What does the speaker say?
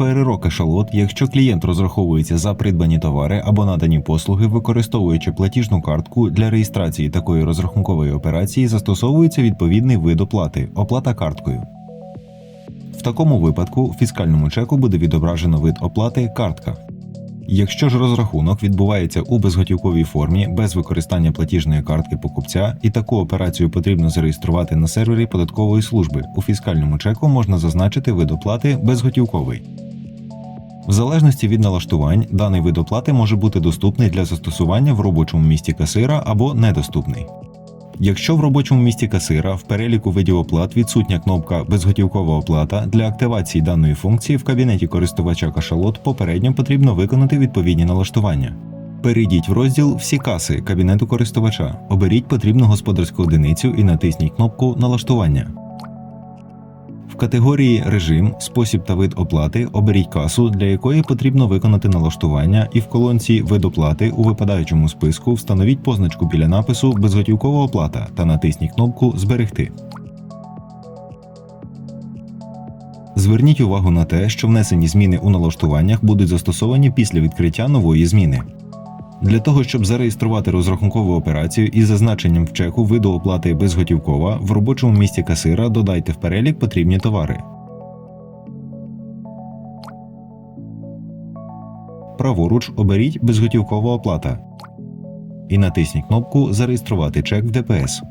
ПРРО Кашалот, якщо клієнт розраховується за придбані товари або надані послуги, використовуючи платіжну картку для реєстрації такої розрахункової операції, застосовується відповідний вид оплати оплата карткою. В такому випадку в фіскальному чеку буде відображено вид оплати картка. Якщо ж розрахунок відбувається у безготівковій формі без використання платіжної картки покупця, і таку операцію потрібно зареєструвати на сервері податкової служби, у фіскальному чеку можна зазначити вид оплати безготівковий. В залежності від налаштувань, даний вид оплати може бути доступний для застосування в робочому місті касира або недоступний. Якщо в робочому місті касира в переліку видів оплат відсутня кнопка Безготівкова оплата, для активації даної функції в кабінеті користувача кашалот попередньо потрібно виконати відповідні налаштування. Перейдіть в розділ Всі каси кабінету користувача, оберіть потрібну господарську одиницю і натисніть кнопку Налаштування. Категорії Режим, спосіб та вид оплати оберіть касу, для якої потрібно виконати налаштування, і в колонці Вид оплати у випадаючому списку встановіть позначку біля напису Безготівкова оплата та натисніть кнопку Зберегти. Зверніть увагу на те, що внесені зміни у налаштуваннях будуть застосовані після відкриття нової зміни. Для того, щоб зареєструвати розрахункову операцію із зазначенням в чеку виду оплати безготівкова, в робочому місці касира додайте в перелік потрібні товари. Праворуч оберіть безготівкова оплата і натисніть кнопку Зареєструвати чек в ДПС.